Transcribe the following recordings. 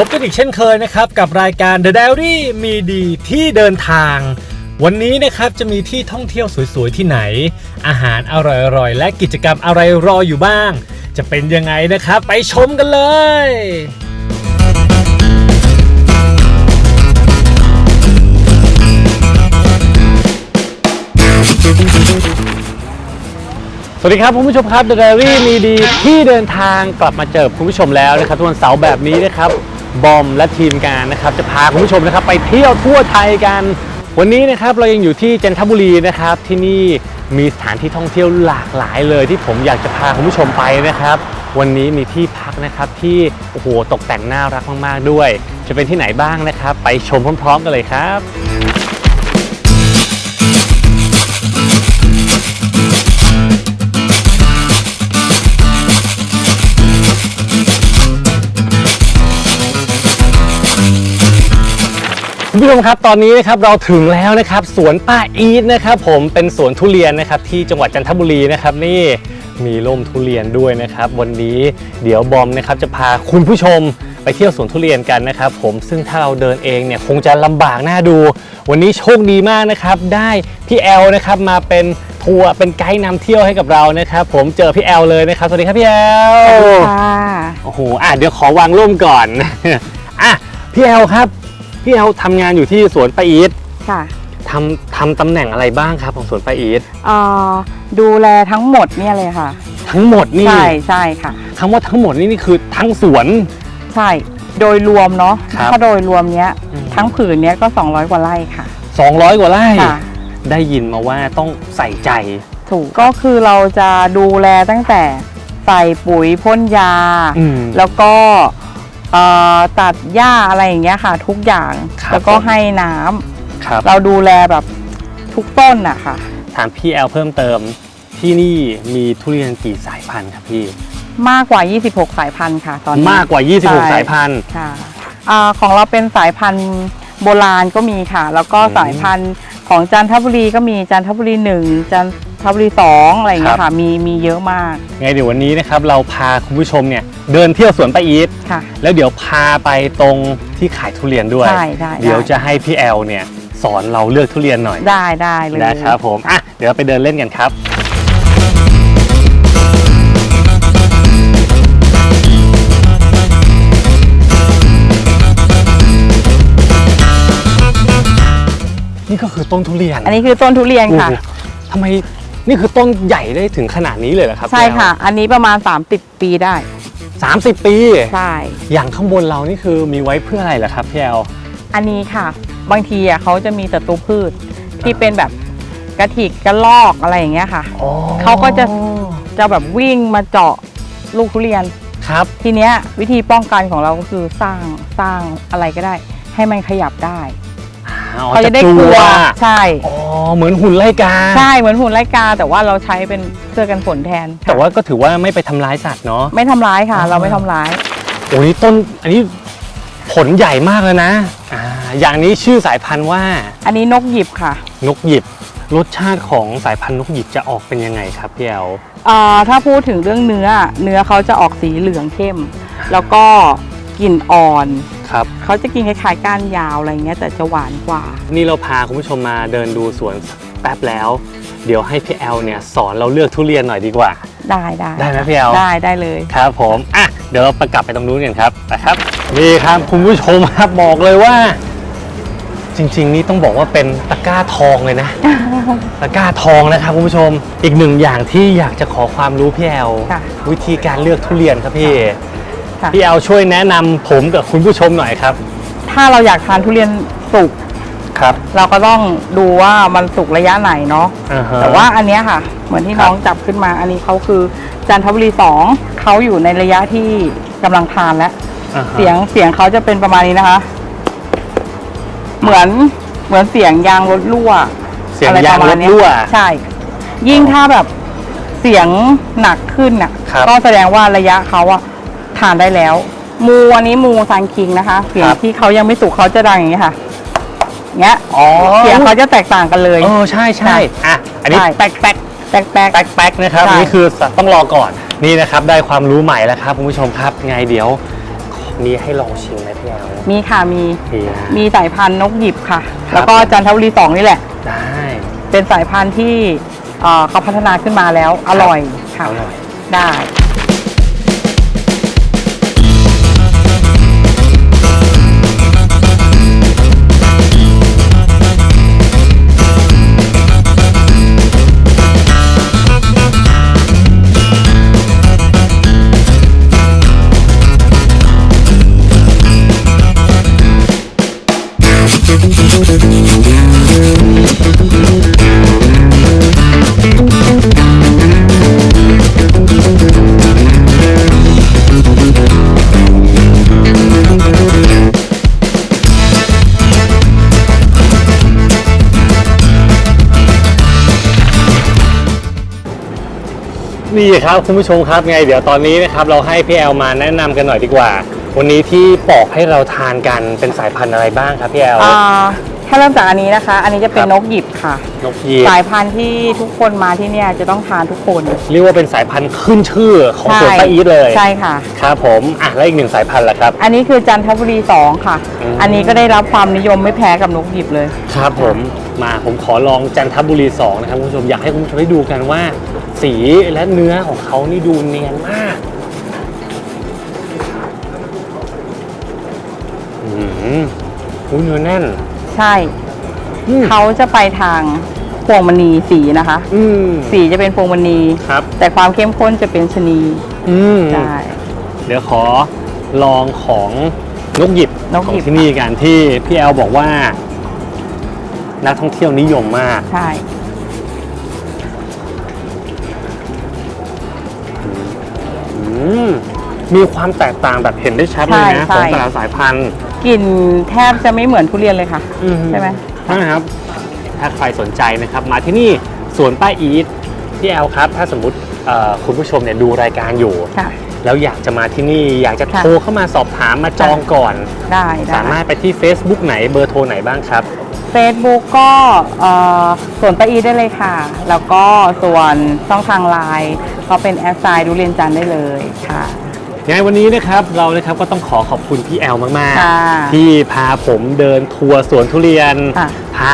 พบกันอีกเช่นเคยนะครับ กับรายการ The Diary มีดีที่เดินทาง วันนี้นะครับจะมีที่ท่องเที่ยวสวยๆ ที่ไหน อาหารอร่อยๆ และกิจกรรมอะไรรออยู่บ้าง จะเป็นยังไงนะครับ ไปชมกันเลยสวัสดีครับคุณผู้ชมครับ The Diary มีดีที่เดินทางกลับมาเจอคุณผู้ชมแล้วนะครับทุกวันเสาร์แบบนี้นะครับ บอมและทีมงานนะครับ จะพาคุณผู้ชมนะครับไปเที่ยวทั่วไทยกัน วันนี้นะครับเรายังอยู่ที่จันทบุรีนะครับ ที่นี่มีสถานที่ท่องเที่ยวหลากหลายเลย ที่ผมอยากจะพาคุณผู้ชมไปนะครับ วันนี้มีที่พักนะครับที่โอ้โหตกแต่งน่ารักมาก ๆ ด้วย จะเป็นที่ไหนบ้างนะครับ ไปชมพร้อม ๆ กันเลยครับ คุณผู้ชมครับตอนนี้นะครับเราถึงแล้วนะครับสวนป้าอีทนะครับผมเป็นสวนทุเรียนนะครับที่จังหวัดจันทบุรีนะครับนี่มีร่มทุเรียนด้วยนะครับวันนี้เดี๋ยวบอมนะครับจะพาคุณผู้ชมไปเที่ยวสวนทุเรียนกันนะครับผมซึ่งถ้าเราเดินเองเนี่ยคงจะลำบากน่าดู วันนี้โชคดีมากนะครับได้พี่แอลนะครับมาเป็นทัวร์เป็นไกด์นำเที่ยวให้กับเรานะครับผมเจอพี่แอลเลยนะครับสวัสดีครับพี่แอลค่ะโอ้โหอะเดี๋ยวขอวางร่มก่อนอะพี่แอลครับ พี่แอลทำงานอยู่ที่สวนป้าอีทค่ะทำทำตำแหน่งอะไรบ้างครับของสวนป้าอีทเอ่อดูแลทั้งหมดเนี่ยเลยค่ะ ทั้งหมดนี่ใช่ใช่ค่ะคำว่าทั้งหมดนี่นี่คือทั้งสวน ใช่โดยรวมเนาะครับถ้าโดยรวมเนี้ยอืม ทั้งผืนเนี้ยก็ 200 กว่าไร่ค่ะ200 กว่าไร่ ค่ะ ได้ยินมาว่าต้องใส่ใจ ถูกก็คือเราจะดูแลตั้งแต่ใส่ปุ๋ยพ่นยา อืม แล้วก็เอ่อ ตัดหญ้าอะไรอย่างเงี้ยค่ะ ทุกอย่างครับแล้วก็ผม ให้น้ำครับ เราดูแลแบบทุกต้นอะค่ะ ถามพี่แอลเพิ่มเติมที่นี่มีทุเรียนกี่สายพันธุ์ครับพี่ มากกว่า 26 สายพันธุ์ค่ะ ตอนนี้ มากกว่าใช่26สายพันธุ์ ค่ะอาของเราเป็นสายพันธุ์โบราณก็มีค่ะ แล้วก็อืม สายพันธุ์ของจันทบุรีก็มีจันทบุรีหนึ่งจัน ทบุรีสองอะไรอย่างเงี้ครัยค่ะบมีมีเยอะมากไงเดี๋ยววันนี้นะครับเราพาคุณผู้ชมเนี่ยเดินเที่ยวสวนป้าอีทค่ะ แล้วเดี๋ยวพาไปตรงที่ขายทุเรียนด้วยได้ได้เดี๋ยวได้จะให้พี่แอลเนี่ยสอนเราเลือกทุเรียนหน่อยได้ได้เลยนะครับผมอะเดี๋ยวเราไปเดินเล่นกันครับนี่ก็คือต้นทุเรียน อันนี้คือต้นทุเรียนค่ะโอ้โหทำไม นี่คือต้นใหญ่ได้ถึงขนาดนี้เลยเหรอครับใช่ค่ะ อันนี้ประมาณ 30 ปีได้สามสิบปี ใช่ อย่างข้างบนเรานี่คือมีไว้เพื่ออะไรเหรอครับพี่แอลอันนี้ค่ะ บางทีอะเขาจะมีศัตรูพืชที่เป็นแบบกระถิกกระลอกอะไรอย่างเงี้ยค่ะอ๋อเขาก็จะจะแบบวิ่งมาเจาะลูกทุเรียนครับ ทีเนี้ยวิธีป้องกันของเราก็คือสร้างสร้างอะไรก็ได้ ให้มันขยับได้อ๋อ เขาจะได้กลัวใช่อ๋อเหมือนหุ่นไล่กา ใช่เหมือนหุ่นไล่กา แต่ว่าเราใช้เป็นเสื้อกันฝนแทนค่ะแต่ว่าก็ถือว่าไม่ไปทำร้ายสัตว์เนาะไม่ทำร้ายค่ะอ๋อเราไม่ทำร้ายโอ้นี่ต้นอันนี้ผลใหญ่มากเลยนะอ่าอย่างนี้ชื่อสายพันธุ์ว่า อันนี้นกหยิบค่ะ นกหยิบรสชาติของสายพันธุ์นกหยิบจะออกเป็นยังไงครับพี่แอลเอ่อถ้าพูดถึงเรื่องเนื้อ เนื้อเขาจะออกสีเหลืองเข้ม แล้วก็กลิ่นอ่อน ครับ เขาจะกินคล้ายๆก้านยาวอะไรเงี้ยแต่จะหวานกว่า นี่เราพาคุณผู้ชมมาเดินดูสวนแป๊บแล้ว เดี๋ยวให้พี่แอลเนี่ยสอนเราเลือกทุเรียนหน่อยดีกว่า ได้ได้ได้ไหมพี่แอลได้ได้เลยครับผมอะเดี๋ยวเราไปกลับไปตรงนู้นกันครับไปครับนี่ครับคุณผู้ชมครับบอกเลยว่า จริง ๆ นี่ต้องบอกว่าเป็นตะกร้าทองเลยนะ ตะกร้าทองนะครับคุณผู้ชมอีกหนึ่งอย่างที่อยากจะขอความรู้พี่แอลค่ะ วิธีการเลือกทุเรียนครับพี่ ค่ะ พี่แอลช่วยแนะนำผมกับคุณผู้ชมหน่อยครับถ้าเราอยากทานทุเรียนสุก ครับเราก็ต้องดูว่ามันสุกระยะไหนเนาะ อ่าฮะ แต่ว่าอันเนี้ยค่ะ เหมือนที่ครับ น้องจับขึ้นมา อันนี้เขาคือจันทบุรีสองเขาอยู่ในระยะที่กำลังทานแล้ว อ่าฮะ เสียงเสียงเขาจะเป็นประมาณนี้นะคะ เหมือนเหมือนเสียงยางรถรั่วเสียงอะไรยางประรมาณถเนี้ยรั่วใช่ ยิ่งถ้าแบบเสียงหนักขึ้นน่ะ ครับ ก็แสดงว่าระยะเขาอะ ทานได้แล้ว มูอันนี้มูซันคิงนะคะเสียงครับ ที่เขายังไม่สุกเขาจะดังอย่างนี้ค่ะเงี้ยอ๋อเสียงเขาจะแตกต่างกันเลย เออใช่ใช่อะอันนี้ใช่ แป๊กแป๊กแตกแตกแป๊กแป๊กนะครับใช่นี่คือต้องรอก่อนนี่นะครับ ได้ความรู้ใหม่แล้วครับคุณผู้ชมครับไงเดี๋ยวมีให้ลองชิมไหมพี่แอลมีค่ะมีมีนะ มีสายพันธุ์นกหยิบค่ะ ครับ แล้วก็จันทบุรีสองนี่แหละ ได้เป็นสายพันธุ์ที่เอ่อเขาพัฒนาขึ้นมาแล้วอร่อยค่ะ อร่อยได้ ครับคุณผู้ชมครับไง เดี๋ยวตอนนี้นะครับเราให้พี่แอลมาแนะนำกันหน่อยดีกว่า วันนี้ที่ปอกให้เราทานกันเป็นสายพันธุ์อะไรบ้างครับพี่แอล อ่าถ้าเริ่มจากอันนี้นะคะ อันนี้จะเป็ครับนนกหยิบค่ะ นกยีบสายพันธุ์ที่ทุกคนมาที่เนี่ยจะต้องทานทุกคนเรียกว่าเป็นสายพันธุ์ขึ้นชื่อของสวนใช่ป้าอีทเลยใช่ค่ะ ครับผมอะแล้วอีกหนึ่งสายพันธุ์ล่ะครับ อันนี้คือจันทบุรีสองค่ะ อืม อันนี้ก็ได้รับความนิยมไม่แพ้กับนกหยิบเลย ครับผมมาผมขอลองจันทบุรี2นะครับคุณผู้ชมอยากให้คุณผู้ชมได้ดูกันว่า สีและเนื้อของเขานี่ดูเนียนมากอืมอุ้ยเนื้อแน่น ใช่ อืม เขาจะไปทางพวงมณีสีนะคะ อืม สีจะเป็นพวงมณี ครับ แต่ความเข้มข้นจะเป็นชะนีอืม ใช่ เดี๋ยวขอลองของนกหยิบนกของหยิบ ที่นี่กันที่พี่แอลบอกว่า นักท่องเที่ยวนิยมมาก ใช่ มมีความแตกต่างแบบเห็นได้ชัดเลยนะของแต่ละสายพันธุ์กลิ่นแทบจะไม่เหมือนทุเรียนเลยค่ะ ใช่ไหมนะครับ ถ้าใครสนใจนะครับ มาที่นี่สวนป้าอีทพี่แอลครับ ถ้าสมมติเอ่อคุณผู้ชมเนี่ยดูรายการอยู่ ค่ะ แล้วอยากจะมาที่นี่อยากจะค่ะ โทรเข้ามาสอบถามมาจองก่อน ได้ได้สามารถไปที่ Facebook ไหนเบอร์โทรไหนบ้างครับ เฟซบุ๊กก็เอ่อส่วนป้าอีได้เลยค่ะ แล้วก็ส่วนช่องทางไลน์ก็เป็นแอดไซน์ดูเรียนจันทร์ได้เลยค่ะยังไงวันนี้นะครับเรานะครับก็ต้องขอขอบคุณพี่แอลมากค่ะๆที่พาผมเดินทัวร์สวนทุเรียนค่ะพา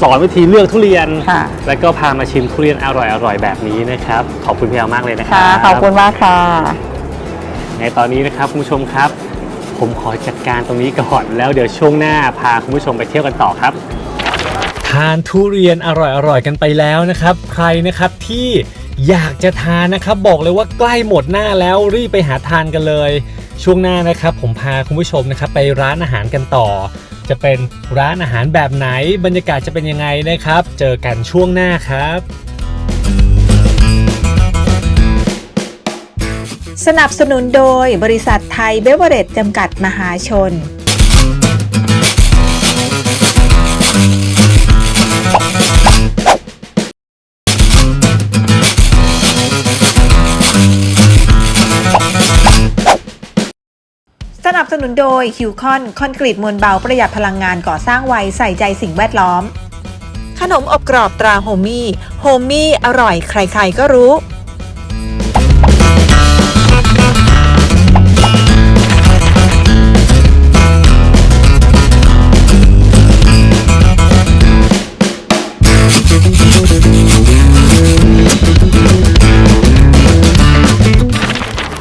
สอนวิธีเลือกทุเรียนค่ะแล้วก็พามาชิมทุเรียนอร่อย ๆ แบบนี้นะครับ ขอบคุณพี่แอลมากเลยนะครัค่ะบขอบคุณมากค่ะในตอนนี้นะครับคุณผู้ชมครับ ผมขอจัดการตรงนี้ก่อนแล้วเดี๋ยวช่วงหน้าพาคุณผู้ชมไปเที่ยวกันต่อครับ ทานทุเรียนอร่อยๆกันไปแล้วนะครับ ใครนะครับที่อยากจะทานนะครับ บอกเลยว่าใกล้หมดหน้าแล้วรีบไปหาทานกันเลย ช่วงหน้านะครับผมพาคุณผู้ชมนะครับไปร้านอาหารกันต่อ จะเป็นร้านอาหารแบบไหนบรรยากาศจะเป็นยังไงนะครับ เจอกันช่วงหน้าครับ สนับสนุนโดยบริษัทไทยเบเวอเรจจำกัดมหาชน สนับสนุนโดยคิวคอนคอนกรีตมวลเบาประหยัดพลังงานก่อสร้างไวใส่ใจสิ่งแวดล้อม ขนมอบกรอบตราโฮมี่โฮมี่อร่อยใครๆก็รู้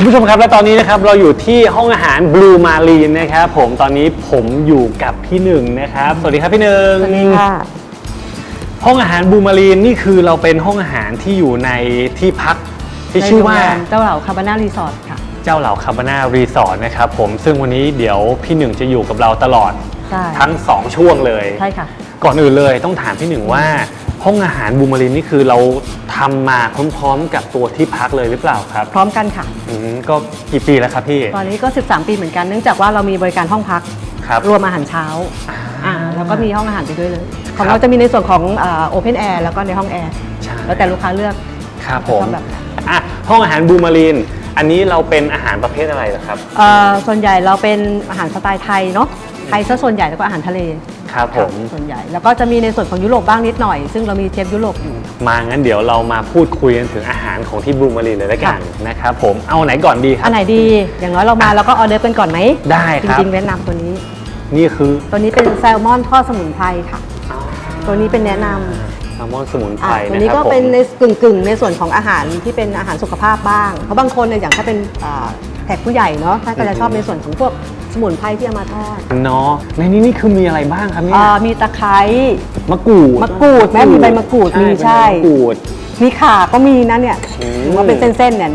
คุณผู้ชมครับและตอนนี้นะครับเราอยู่ที่ห้องอาหาร Blue Marine นะครับผมตอนนี้ผมอยู่กับพี่หนึ่งนะครับ สวัสดีครับพี่หนึ่งห้องอาหารบูมารีนนี่คือเราเป็นห้องอาหารที่อยู่ในที่พักที่ชื่อว่าเจ้าเหล่าคาบาน่ารีสอร์ทค่ะ เจ้าเหล่าคาบานารีสอร์ทนะครับผมซึ่งวันนี้เดี๋ยวพี่หนึ่งจะอยู่กับเราตลอดใช่ ทั้ง 2 ช่วงเลย ใช่ค่ะ ก่อนอื่นเลยต้องถามพี่หนึ่งว่า ห้องอาหารบูมารีนนี่คือเรา ทำมาพร้อมๆ กับตัวที่พักเลยหรือเปล่าครับพร้อมกันค่ะ อืมก็กี่ปีแล้วครับพี่ ตอนนี้ก็ 13 ปีเหมือนกัน เนื่องจากว่าเรามีบริการห้องพัก ครับ รวมอาหารเช้าอ่าแล้วก็มีห้องอาหารไปด้วยเลย ของครับเราจะมีในส่วนของโอเพนแอร์แล้วก็ในห้องแอร์ใช่ แล้วแต่ลูกค้าเลือก ครับผมชอบแบบไหนอะห้องอาหารบูมารีน อันนี้เราเป็นอาหารประเภทอะไรเหรอครับ เอ่อส่วนใหญ่เราเป็นอาหารสไตล์ไทยเนาะ ไทยซะส่วนใหญ่แล้วก็อาหารทะเลครับผมส่วนใหญ่ แล้วก็จะมีในส่วนของยุโรปบ้างนิดหน่อย ซึ่งเรามีเชฟยุโรปอยู่ มางั้นเดี๋ยวเรามาพูดคุยกันถึงอาหารของที่บูมารีนเลยแล้วกันนะครับผมเอาไหนก่อนดีครัอับนไหนดีอย่างน้อยเรามาแล้วก็ออเดอร์กันก่อนไหมได้ครับจริงๆแนะนำตัวนี้ นี่คือตัวนี้เป็นแซลมอนทอดสมุนไพรค่ะ ตัวนี้เป็นแนะนำแซลมอนสมุนไพรอะตัวนะนี้ครับก็ผมเป็นในกึ่งกึ่งๆในส่วนของอาหารที่เป็นอาหารสุขภาพบ้างเพราะบางคนเนี่ยอย่างถ้าเป็นอ่าแขกผู้ใหญ่เนาะท่านก็จะชอบในส่วนของพวก สมุนไพรที่เอามาทอดเนาะในนี้นี่คือมีอะไรบ้างครับเนี่ยอ่ามีตะไคร้มะกรูดมะกรูดแม่มีใบมะกรูดมีใช่ใบมะกรูดมีข่าก็มีนะเนี่ยอืมหรือว่าเป็นเส้นๆเนี่ย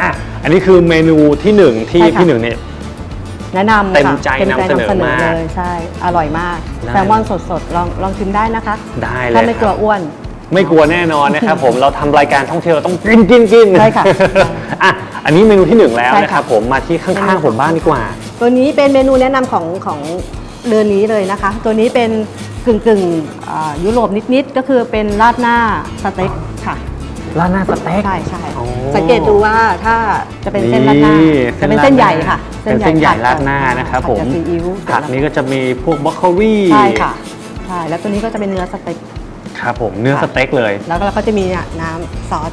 อะอันนี้คือเมนูที่หนึ่งที่ใช่ค่ะพี่หนึ่งเนี่ยแนะนำเต็มค่ะใจต็มนำเสนอมากเลยใช่ อร่อยมากได้แซลมอนสดๆลองลองชิมได้นะคะ ได้เลยถ้าไม่กลัวครับอ้วน ไม่กลัวแน่นอนนะครับผมเราทำรายการท่องเที่ยวเราต้องกินกินกินใช่ค่ะอะอันนี้เมนูที่หนึ่งแล้วใช่ค่ะนะครับผมมาที่ข้างๆผมบ้างดีกว่า ตัวนี้เป็นเมนูแนะนำของของเรือนนี้เลยนะคะ ตัวนี้เป็นกึ่งกึ่งๆอ่ายุโรปนิดๆก็คือเป็นราดหน้าสเต็กค่ะร้านหน้าสเต็ก ใช่ใช่โอ้ สังเกตดูว่าถ้าจะเป็นเส้นราดหน้าจะเป็นเส้นใหญ่ค่ะเป็นเส้นใหญ่ราดหน้าผันะครับผัผมกับซีอิ๊วผักนี้ก็จะมีพวกบรอกโคลีใช่ค่ะใช่แล้วตัวนี้ก็จะเป็นเนื้อสเต็ก ครับผมเนื้อสเต็กเลย แล้วก็เราก็จะมีเนี่ยน้ำซอส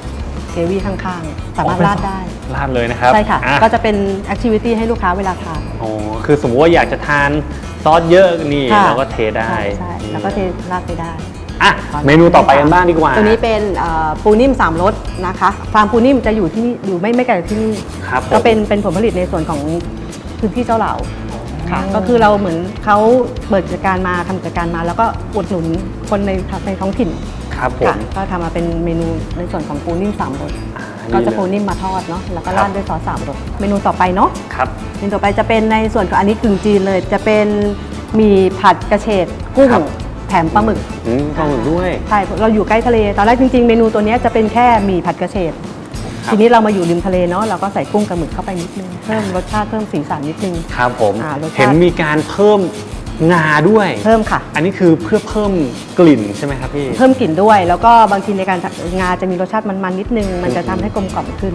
เกรวี่ข้างๆ สามารถราดได้ราดเลยนะครับใช่ค่ะ อ่ก็จะเป็นแอคทิวิตี้ให้ลูกค้าเวลาทานอ๋อคือสมมติว่าอยากจะทานซอสเยอะนี่ค่ะ เราก็เทได้ใช่ใช่แล้วก็เทราดไปได้ อะเมนูต่อไปกันบ้างดีกว่าตัวนี้เป็นเอ่อปูนิ่มสามรสนะคะฟาร์มปูนิ่มจะอยู่ที่นี่อยู่ไม่ไม่ไกลจากที่นี่ ครับผม ก็เป็นเป็นผลผลิตในส่วนของพื้นที่เจ้าเหล่าค่ะ ก็คือเราเหมือนเขาเปิดกิจการมาทำกิจการมา แล้วก็อุดหนุนคนในในท้องถิ่น ครับผค่ะมก็ทำมาเป็นเมนูในส่วนของปูนิ่มสามรสอ่าก็จะเลยปูนิ่มมาทอดเนาะแล้วก็ครับราดด้วยซอสสามรสเมนูต่อไปเนาะครับเมนูต่อไปจะเป็นในส่วนของอันนี้กึ่งจีนเลย จะเป็นหมีผัดกระเฉดกุ้งครับ แถมปลาหมึก อืมปลาหมึกด้วย ใช่ เราอยู่ใกล้ทะเล ตอนแรกจริงๆ เมนูตัวเนี้ยจะเป็นแค่หมี่ผัดกระเฉดครับ ทีนี้เรามาอยู่ริมทะเลเนาะ เราก็ใส่กุ้งกับหมึกเข้าไปนิดนึง เพิ่มรสชาติเพิ่มสีสันนิดนึง ครับผม อ่ารสชาติ เห็นมีการเพิ่ม งาด้วย เพิ่มค่ะ อันนี้คือเพื่อเพิ่มกลิ่นใช่ไหมครับพี่ เพิ่มกลิ่นด้วย แล้วก็บางทีในการงาจะมีรสชาติมันๆนิดนึง มันจะทำให้กลมกล่อมขึ้น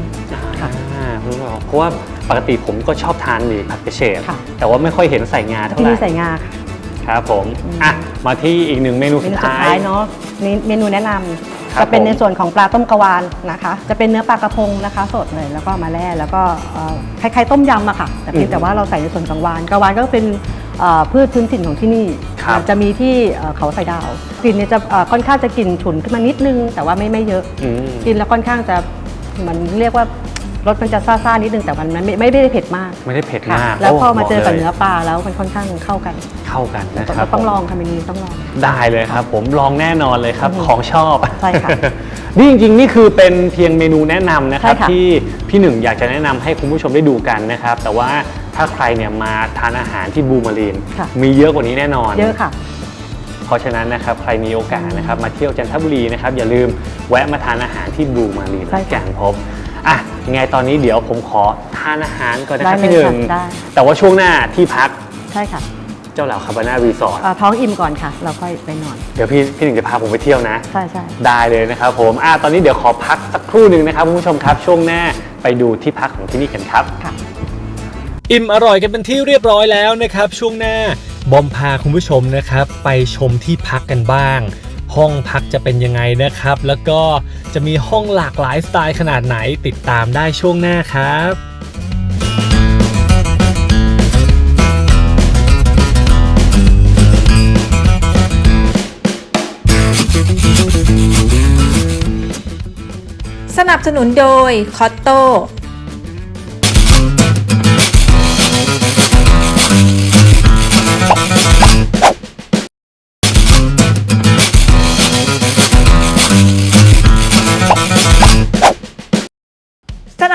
ค่ะ อ่าเพราะว่าปกติผมก็ชอบทานหมี่ผัดกระเฉดค่ะ แต่ว่าไม่ค่อยเห็นใส่งาเท่าที่ไหร่นี่ใส่งาค่ะครับผมอะมาที่อีกหนึ่งเมนูเมสุดนูสุดท้าย ท้ายเนาะนี่เมนูแนะนครับำจะเป็นผมในส่วนของปลาต้มกะวานนะคะ จะเป็นเนื้อปลากระพงนะคะ สดเลยแล้วก็มาแล่แล้วก็เอ่อคล้ายๆต้มยำอะค่ะ แต่เพียงแต่ว่าเราใส่ในส่วนของวานกะวานก็เป็นเอ่อ พืชพื้นถิ่นของที่นี่ครับจะมีที่เอ่อเขาใส่ดาวกลิ่นเนี่ยจะเอ่อค่อนข้างจะกลิ่นฉุนขึ้นมานิดนึง แต่ว่าไม่ไม่เยอะอืมกินแล้วค่อนข้างจะมันเรียกว่า รสมันจะซ่าๆนิดนึงแต่มันไม่ไม่ไม่ได้เผ็ดมากไม่ได้เผ็ดค่ะมากแล้วพอมาโบกเจอกับลยเนื้อปลาแล้วมันค่อนข้างเข้ากันเข้ากันนะครับต้องผมลองค่ะเมนูนี้ต้องลอง ได้เลยครับ ผมลองแน่นอนเลยครับอือหือของชอบใช่ค่ะนี่จริงๆ นี่คือเป็นเพียงเมนูแนะนำนะครับ ใช่ค่ะ ที่พี่หนึ่งอยากจะแนะนำให้คุณผู้ชมได้ดูกันนะครับ แต่ว่าถ้าใครเนี่ยมาทานอาหารที่บูมารีนค่ะ มีเยอะกว่านี้แน่นอน เยอะค่ะ เพราะฉะนั้นนะครับใครมีโอกาสนะครับมาเที่ยวจันทบุรีนะครับอย่าลืมแวะมาทานอาหารที่บลูมารีนใช่ค่ะ แก่นพบ อะยังไงตอนนี้เดี๋ยวผมขอทานอาหารก่อนนะครับได้เลยพี่หนึ่งค่ะได้ แต่ว่าช่วงหน้าที่พักใช่ค่ะเจ้าเหล่าคาบาน่ารีสอร์ทเอ่อท้องอิ่มก่อนค่ะ เราค่อยไปนอน เดี๋ยวพี่พี่หนึ่งจะพาผมไปเที่ยวนะ ใช่ใช่ได้เลยนะครับผมอะตอนนี้เดี๋ยวขอพักสักครู่หนึ่งนะครับคุณผู้ชมครับช่วงหน้าไปดูที่พักของที่นี่กันครับ ค่ะ อิ่มอร่อยกันเป็นที่เรียบร้อยแล้วนะครับ ช่วงหน้าบอมพาคุณผู้ชมนะครับ ไปชมที่พักกันบ้าง ห้องพักจะเป็นยังไงนะครับ แล้วก็จะมีห้องหลากหลายสไตล์ขนาดไหนติดตามได้ช่วงหน้าครับสนับสนุนโดยคอตโต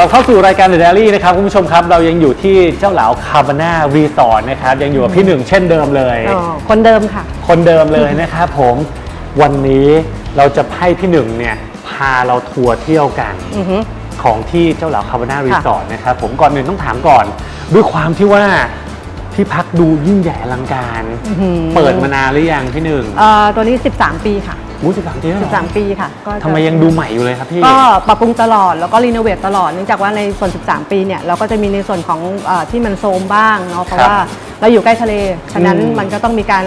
ลับเข้าสู่รายการ The Diary นะครับคุณผู้ชมครับ เรายังอยู่ที่เจ้าเหลาคาบาน่ารีสอร์ทนะครับยังอยู่กับพี่หนึ่งเช่นเดิมเลย อ๋อคนเดิมค่ะ คนเดิมเลยนะครับผมวันนี้เราจะให้พี่หนึ่งเนี่ยพาเราทัวร์เที่ยวกันอือฮึของที่เจ้าเหลาคาบาน่ารีสอร์ทนะครับผมก่อนอื่นต้องถามก่อน ด้วยความที่ว่าที่พักดูยิ่งใหญ่อลังการ อื้อหือ เปิดมานานหรือยังพี่หนึ่ง เอ่อตัวนี้ 13 ปีค่ะ มูสิบสามปีแล้วเหรอ13 ปีค่ะก็จะทำไมยังดูใหม่อยู่เลยครับพี่ ก็ปรับปรุงตลอดแล้วก็รีโนเวทตลอดเนื่องจากว่าในส่วน 13 ปีเนี่ยเราก็จะมีในส่วนของเออที่มันโซมบ้างเนาะเพราะครับว่าเราอยู่ใกล้ทะเลฉะนั้นอืม มันก็ต้องมีการ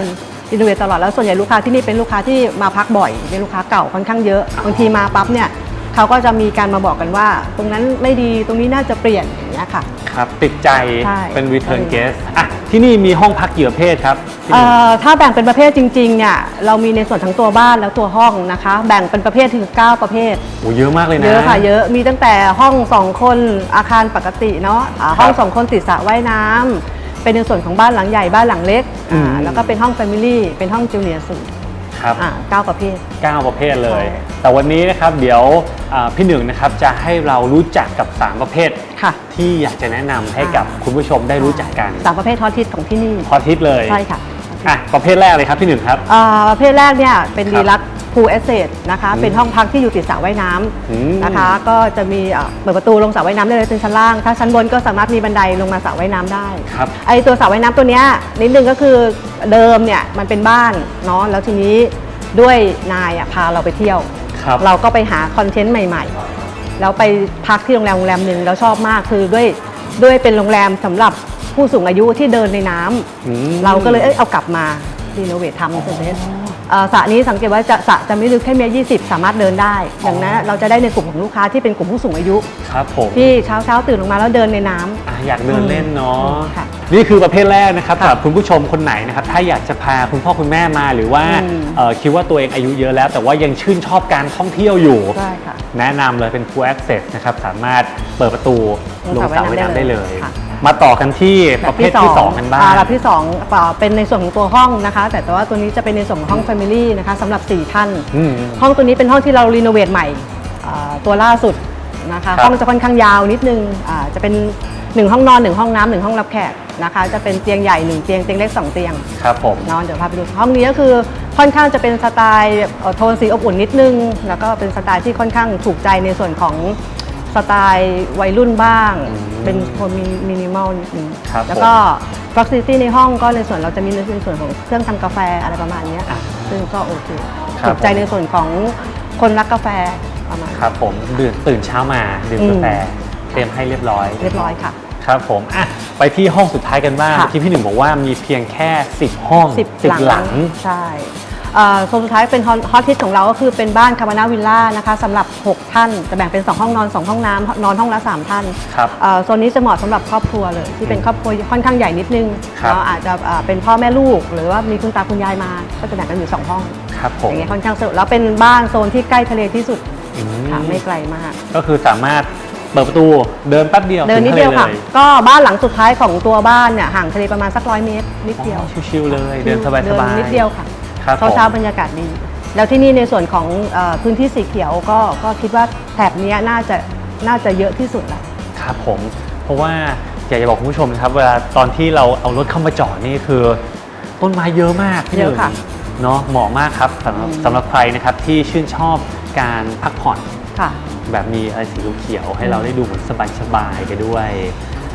รีโนเวทตลอดแล้วส่วนใหญ่ลูกค้าที่นี่เป็นลูกค้าที่มาพักบ่อยเป็นลูกค้าเก่าค่อนข้างเยอะบางทีมาปั๊บเนี่ยเขาก็จะมีการมาบอกกันว่า ตรงนั้นไม่ดีตรงนี้น่าจะเปลี่ยนอย่างเงี้ยค่ะ ครับติดใจใช่เป็น return ใช่ guest อะ ที่นี่มีห้องพักกี่ประเภทครับพี่หเอ่นึ่ง อถ้าแบ่งเป็นประเภทจริงๆเนี่ยเรามีในส่วนทั้งตัวบ้านแล้วตัวห้องนะคะ แบ่งเป็นประเภทถึง 9 ประเภท โอ้เยอะมากเลยนะ เยอะค่ะเยอะมีตั้งแต่ห้อง 2 คนอาคารปกติเนาะอ่าห้อง ครับ2 คนติดสระว่ายน้ำเป็นในส่วนของบ้านหลังใหญ่บ้านหลังเล็กอืมอ่าแล้วก็เป็นห้องแฟมิลี่เป็นห้องจูเนียร์สูท ครับอ่าเก้าประเภท 9 ประเภทเลย ใช่ แต่วันนี้นะครับเดี๋ยวอ่าพี่หนึ่งนะครับจะให้เรารู้จักกับ 3 ประเภท ค่ะ ที่อยากจะแนะนำให้กับคุณผู้ชมได้รู้จักกันสามประเภททอดทิศของที่นี่ พอทิศเลยใช่ค่ะอะประเภทแรกเลยครับพี่หนึ่งครับ อ่าประเภทแรกเนี่ยเป็นครับ ดีลัก พูลเอสเซทนะคะอืมเป็นห้องพักที่อยู่ติดสระว่ายน้อืมำนะคะ ก็จะมีอ่าเปิดประตูลงสระว่ายน้ำได้เลยเป็นชั้นล่าง ถ้าชั้นบนก็สามารถมีบันไดลงมาสระว่ายน้ำได้ครับไอตัวสระว่ายน้ำตัวเนี้ยนิดนึงก็คือเดิมเนี่ยมันเป็นบ้านเนาะแล้วทีนี้ด้วยนายอะพาเราไปเที่ยวครับเราก็ไปหาคอนเทนต์ใหม่ๆแล้วไปพักที่โรงแรมโรงแรมหนึ่งแล้วชอบมากคือด้วยด้วยเป็นโรงแรมสำหรับผู้สูงอายุที่เดินในน้ำอืมเราก็เลยเอ้ยเอากลับมารีโนเวททำเป็นเท สเอ่อสระนี้สังเกตว่าจะสระจะไม่ลึกแค่เมตรยี่สิบสามารถเดินได้อย่างนั้นเราจะได้ในกลุ่มของลูกค้าที่เป็นกลุ่มผู้สูงอายุ ครับผมที่เช้าเช้าๆตื่นลงมาแล้วเดินในน้ำ อะอยากเดินเล่นเนาะค่ะ นี่คือประเภทแรกนะครับสำหรับคุณผู้ชมคนไหนนะครับถ้าอยากจะพาคุณพ่อคุณแม่มาหรือว่าอืมเอ่อคิดว่าตัวเองอายุเยอะแล้ว แต่ว่ายังชื่นชอบการท่องเที่ยวอยู่ใช่ค่ะ แนะนำเลยเป็น full access นะครับ สามารถเปิดประตูลลงงสสระระว่ายว่ายน้ำน้ำได้เลยค่ะ มาต่อกันที่ประเภทที่สองกันบ้างอ่แบบที่สองอ่าเป็นในส่วนของตัวห้องนะคะแต่แต่ว่าตัวนี้จะเป็นในส่วนของห้อง Family นะคะสำหรับ 4 ท่าน อืมห้องตัวนี้เป็นห้องที่เรารีโนเวทใหม่อ่าตัวล่าสุดนะคะ ครับ ห้องจะค่อนข้างยาวนิดนึงอ่าจะเป็น 1 ห้องนอน 1 ห้องน้ำหนึ่งห้องรับแขกนะคะ จะเป็นเตียงใหญ่ 1 เตียงเตียงเล็ก 2 เตียง ครับผม นอนเดี๋ยวพาไปดูห้องนี้ก็คือค่อนข้างจะเป็นสไตล์เอ่อโทนสีอบอุ่นนิดนึง แล้วก็เป็นสไตล์ที่ค่อนข้างถูกใจในส่วนของ สไตล์วัยรุ่นบ้าง อืมเป็นโทนมินิมอลนิดนึงครับแล้วก็ proximity ในห้องก็ในส่วนเราจะมีในส่วนของเครื่องทำกาแฟอะไรประมาณเนี้ยอะ ซึ่งก็โอเคครับ ถูกใจในส่วนของคนรักกาแฟประมาณ ครับผมดื่มตื่นเช้ามาดื่มอืมกาแฟเตรียมให้เรียบร้อย เรียบร้อยค่ะ ครับผมอะไปที่ห้องสุดท้ายกันบ้างค่ะเมื่อกี้พี่หนึ่งบอกว่ามีเพียงแค่ 10 ห้องสิบ10หลัง ใช่เอ่อ โซนสุดท้ายเป็นฮอตทิสของเราก็คือเป็นบ้านคาบานาวิลล่านะคะสำหรับ 6 ท่าน จะแบ่งเป็น 2 ห้องนอน 2 ห้องน้ำนอนห้องละ 3 ท่านครับเอ่อโซนนี้จะเหมาะสำหรับครอบครัวเลย ที่เป็นครอบครัวค่อนข้างใหญ่นิดนึงครับเนาะอาจจะเอ่อเป็นพ่อแม่ลูก หรือว่ามีคุณตาคุณยายมา ก็จะแบ่งกันอยู่ 2 ห้องครับผอมย่างเงี้ยค่อนข้างสะดวกแล้วเป็นบ้านโซนที่ใกล้ทะเลที่สุดอืมค่ะไม่ไกลมาก ก็คือสามารถเปิดประตูเดินแป๊บเดียวเดินนิดถึงทะเดียวลค่ะ ก็บ้านหลังสุดท้ายของตัวบ้านเนี่ยห่างทะเลประมาณสักร้อยเมตรนิดเดียวอ๋อชิวๆเลย เดินสบายๆเดินนิดเดียวค่ะ ครับเช้าผม เช้าๆบรรยากาศดี แล้วที่นี่ในส่วนของเออพื้นที่สีเขียวก็ก็คิดว่าแถบเนี้ยน่าจะน่าจะเยอะที่สุดละ ครับผม เพราะว่าอยากจะบอกคุณผู้ชมนะครับ เวลาตอนที่เราเอารถเข้ามาจอดนี่คือ ต้นไม้เยอะมากพี่หเยนึ่อะงค่ะเนาะเหมาะมากครับสำหรับสำหรับใครนะครับที่ชื่นชอบการพักผ่อน ค่ะ แบบมีอะไรสีเขียวๆให้เราได้ดูเหมือนสบายๆกันด้วย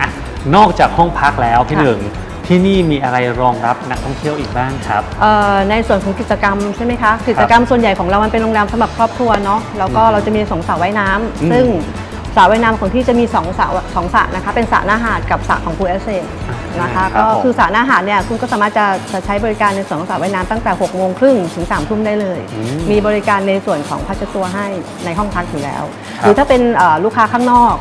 อะนอกจากห้องพักแล้วพี่ค่ะ หนึ่ง ที่นี่มีอะไรรองรับนักท่องเที่ยวอีกบ้างครับ เอ่อในส่วนของกิจกรรมใช่ไหมคะกิจกรรมส่วนใหญ่ของเรามันเป็นโรงแรมสำหรับครอบครัวเนาะแล้วก็เราจะมีสองสระว่ายน้ำอืม ซึ่งสระว่ายน้ำของที่จะมี2สระสองสระนะคะเป็นสระหน้าหาดกับสระของพูลเอสเซนะคะครัก็บผมคือสระหน้าหาดเนี่ยคุณก็สามารถจะจะใช้บริการในส่วนของสระว่ายน้ำตั้งแต่6โมงครึ่งถึง3ทุ่มได้เลย อืมมีบริการในส่วนของพัชตัวให้ในห้องพักอยู่แล้ว ครับ หรือถ้าเป็นเอ่อลูกค้าข้างนอก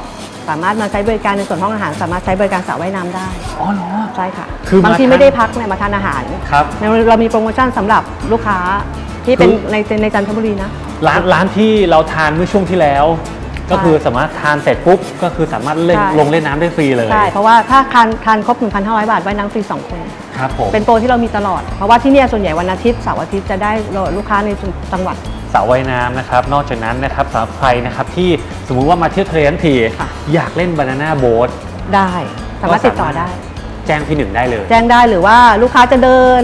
สามารถมาใช้บริการในส่วนห้องอาหาร สามารถใช้บริการสระว่ายน้ำได้อ๋อเหรอ ใช่ค่ะคือมาบางทีทานไม่ได้พักเนี่ยมาทานอาหารครับเราเรามีโปรโมชั่นสำหรับลูกค้าที่เป็นคือ ในในจันทบุรีนะ ร้านร้านที่เราทานเมื่อช่วงที่แล้ว ก็คือสามารถทานเสร็จปุ๊บก็คือสามารถเล่นใช่ ลงเล่นน้ำได้ฟรีเลยใช่เพราะว่าถ้าทานทานครบ 1,500 บาทว่ายน้ำฟรี2คน ครับผมเป็นโปรที่เรามีตลอด เพราะว่าที่เนี่ยส่วนใหญ่วันอาทิตย์เสาร์อาทิตย์จะได้ลูกค้าในจังหวัด สระว่ายน้ำนะครับ นอกจากนั้นนะครับสำหรับใครนะครับที่สมมุติว่ามาเที่ยวทะเลทั้งทีค่ะ อยากเล่นบานาน่าโบ๊ท ได้สามารถติดต่อได้ แจ้งพี่หนึ่งได้เลย แจ้งได้หรือว่าลูกค้าจะเดิน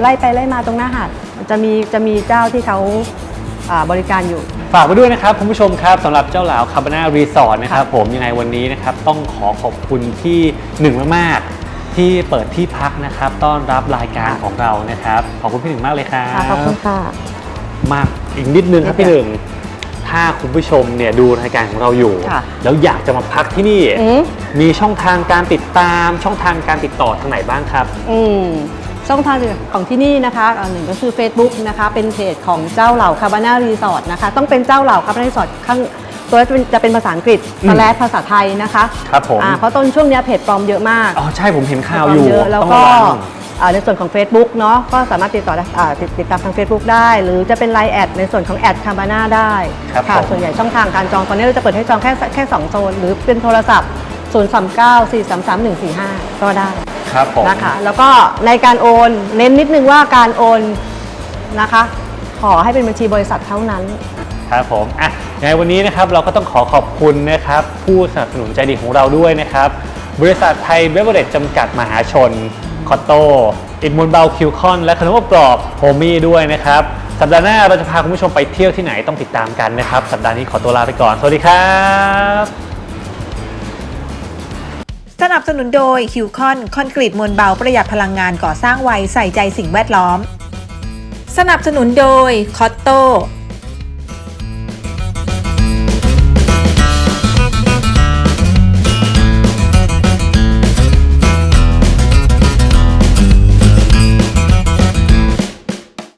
ไล่ไปไล่มาตรงหน้าหาดจะมีจะมีเจ้าที่เขาอ่าบริการอยู่ ฝากไว้ด้วยนะครับคุณผู้ชมครับสำหรับเจ้าหลาวคาบาน่ารีสอร์ทนะครับผมยังไงวันนี้นะครับต้องขอขอบคุณที่หนึ่งมากๆ ที่เปิดที่พักนะครับ ต้อนรับรายการของเรานะครับ ขอบคุณพี่หนึ่งมากเลยครับ ค่ะขอบคุณค่ะ มากอีกนิดนึงครับพี่หนึ่งถ้าคุณผู้ชมเนี่ยดูรายการของเราอยู่ ค่ะแล้วอยากจะมาพักที่นี่ อืม มีช่องทางการติดตาม ช่องทางการติดต่อทางไหนบ้างครับ อืมช่องทางของที่นี่นะคะอันหนึ่งก็คือ Facebook นะคะ เป็นเพจของเจ้าเหล่าคาบาน่ารีสอร์ทนะคะ ต้องเป็นเจ้าเหล่าคาบาน่ารีสอร์ทข้างตัวจะเป็นจะเป็นภาษาอังกฤษอืมสแลชภาษาไทยนะคะครับผม อ่าเพราะต้นช่วงเนี้ยเพจปลอมเยอะมากอ๋อใช่ผมเห็นข่าวอยู่เยอะแล้วต้องก็ระวังอ่า ในส่วนของ Facebook เนาะก็สามารถติดต่อได้อ่าติดติดตามทาง Facebook ได้ หรือจะเป็น Line แอดในส่วนของแอดคาบาน่าได้ครับค่ะผม ส่วนใหญ่ช่องทางการจองตอนนี้เราจะเปิดให้จองแค่แค่สองโซน หรือเป็นโทรศัพท์ 0 3 9 4 3 3 1 4 5 ก็ได้ ครับผม นะคะแล้วก็ในการโอนเน้นนิดนึงว่าการโอนนะคะ ขอให้เป็นบัญชีบริษัทเท่านั้น ครับผมอะยังไงวันนี้นะครับเราก็ต้องขอขอบคุณนะครับ ผู้สนับสนุนใจดีของเราด้วยนะครับ บริษัทไทยเบเวอร์เรจจำกัดมหาชน คอตโตอิดมูลเบลคิวคอนและขนมอบกรอบโฮมี่ด้วยนะครับ สัปดาห์หน้าเราจะพาคุณผู้ชมไปเที่ยวที่ไหนต้องติดตามกันนะครับ สัปดาห์นี้ขอตัวลาไปก่อน สวัสดีครับสนับสนุนโดยคิวคอนคอนกรีตมวลเบาประหยัดพลังงานก่อสร้างไวใส่ใจสิ่งแวดล้อม สนับสนุนโดยคอตโต